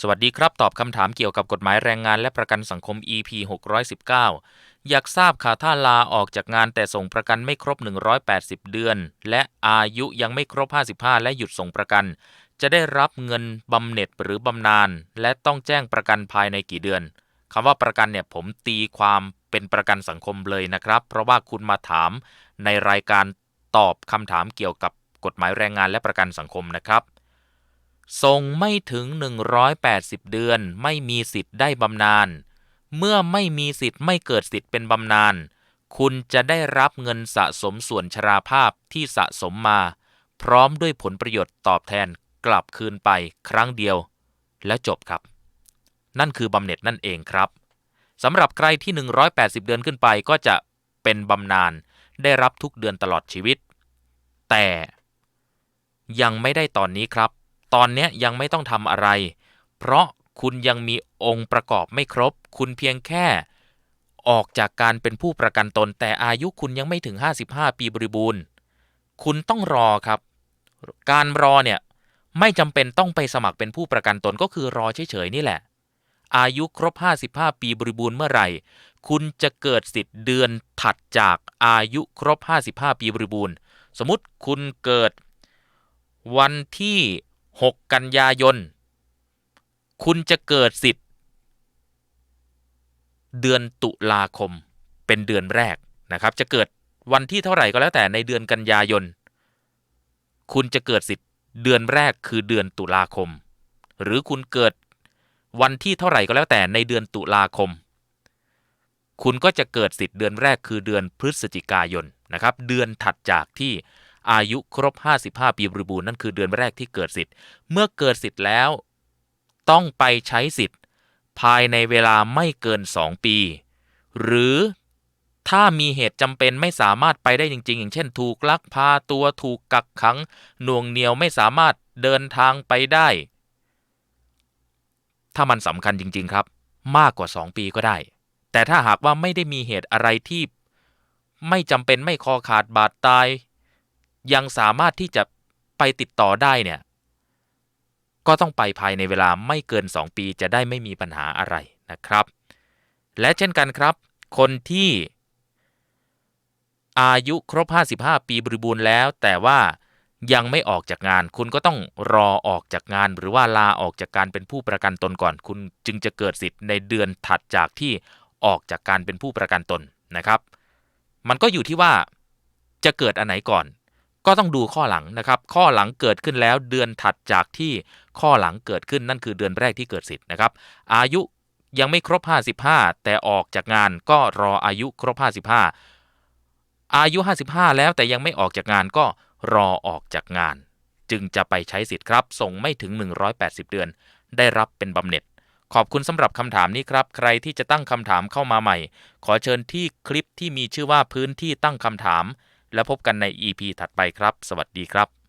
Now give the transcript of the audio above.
สวัสดีครับ ตอบคำถามเกี่ยวกับกฎหมายแรงงานและประกันสังคม EP 619 อยากทราบค่ะถ้าลาออกจากงานแต่ส่งประกันไม่ครบ 180 เดือน และอายุยังไม่ครบ 55 และหยุดส่งประกัน จะได้รับเงินบำเหน็จหรือบำนาญและต้องแจ้งประกันภายในกี่เดือนคำว่าประกันเนี่ยผมตีความเป็นประกันสังคมเลยนะครับ เพราะว่าคุณมาถามในรายการตอบคำถามเกี่ยวกับกฎหมายแรงงานและประกันสังคมนะครับ ทรงไม่ถึง 180 เดือน ไม่มีสิทธิ์ได้บำนาญ เมื่อไม่มีสิทธิ์ไม่เกิดสิทธิ์เป็นบำนาญ คุณจะได้รับเงินสะสมส่วนชราภาพที่สะสมมา พร้อมด้วยผลประโยชน์ตอบแทนกลับคืนไปครั้งเดียว และจบครับ นั่นคือบำเหน็จนั่นเองครับสำหรับใครที่ 180 เดือนขึ้นไปก็จะเป็นบำนาญได้รับทุกเดือนตลอดชีวิต แต่ยังไม่ได้ตอนนี้ครับ ตอนนี้ยังไม่ต้องทำอะไร เพราะคุณยังมีองค์ประกอบไม่ครบ คุณเพียงแค่ออกจากการเป็นผู้ประกันตน แต่อายุคุณยังไม่ถึง 55 ปีบริบูรณ์ คุณต้องรอครับ การรอเนี่ยไม่จำเป็นต้องไปสมัครเป็นผู้ประกันตนก็คือรอเฉยๆนี่แหละ อายุครบ 55 ปีบริบูรณ์เมื่อไหร่ คุณจะเกิดสิทธิ์เดือนถัดจากอายุครบ 55 ปีบริบูรณ์ สมมติคุณเกิดวันที่ 6 กันยายน คุณจะเกิดสิทธิ์ เดือนตุลาคมเป็นเดือนแรกนะครับ จะเกิดวันที่เท่าไหร่ก็แล้วแต่ในเดือนกันยายน คุณจะเกิดสิทธิ์เดือนแรกคือเดือนตุลาคม หรือคุณเกิดวันที่เท่าไหร่ก็แล้วแต่ในเดือนตุลาคม คุณก็จะเกิดสิทธิ์เดือนแรกคือเดือนพฤศจิกายนนะครับ เดือนถัดจากที่ อายุครบ 55 ปีบริบูรณ์นั่นคือเดือนแรกที่เกิดสิทธิ์ เมื่อเกิดสิทธิ์แล้ว ต้องไปใช้สิทธิ์ ภายในเวลาไม่เกิน 2 ปี หรือถ้ามีเหตุจำเป็นไม่สามารถไปได้จริง ๆ อย่างเช่น ถูกลักพาตัวถูกกักขังหน่วงเหนียวไม่สามารถเดินทางไปได้ ถ้ามันสำคัญจริง ๆ ครับ มากกว่า 2 ปีก็ได้ แต่ถ้าหากว่าไม่ได้มีเหตุอะไรที่ ไม่จำเป็นไม่คอขาดบาดตาย ยังสามารถที่จะไปติดต่อได้เนี่ย ก็ต้องไปภายในเวลาไม่เกิน 2 ปีจะได้ไม่มีปัญหาอะไรนะครับ และเช่นกันครับ คนที่อายุครบ 55 ปีบริบูรณ์แล้ว แต่ว่ายังไม่ออกจากงาน คุณก็ต้องรอออกจากงาน หรือว่าลาออกจากการเป็นผู้ประกันตนก่อน คุณจึงจะเกิดสิทธิ์ในเดือนถัดจากที่ออกจากการเป็นผู้ประกันตนนะครับ มันก็อยู่ที่ว่าจะเกิดอันไหนก่อน ก็ต้องดูข้อหลังนะครับ ข้อหลังเกิดขึ้นแล้วเดือนถัดจากที่ข้อหลังเกิดขึ้นนั่นคือเดือนแรกที่เกิดสิทธิ์นะครับ อายุยังไม่ครบ 55 แต่ออกจากงานก็รออายุครบ 55 อายุ 55 แล้วแต่ยังไม่ออกจากงานก็รอออกจากงาน จึงจะไปใช้สิทธิ์ครับ ส่งไม่ถึง 180 เดือน ได้รับเป็นบำเหน็จ ขอบคุณสำหรับคำถามนี้ครับ ใครที่จะตั้งคำถามเข้ามาใหม่ ขอเชิญที่คลิปที่มีชื่อว่าพื้นที่ตั้งคำถาม แล้วพบกันใน EP ถัดไปครับ สวัสดีครับ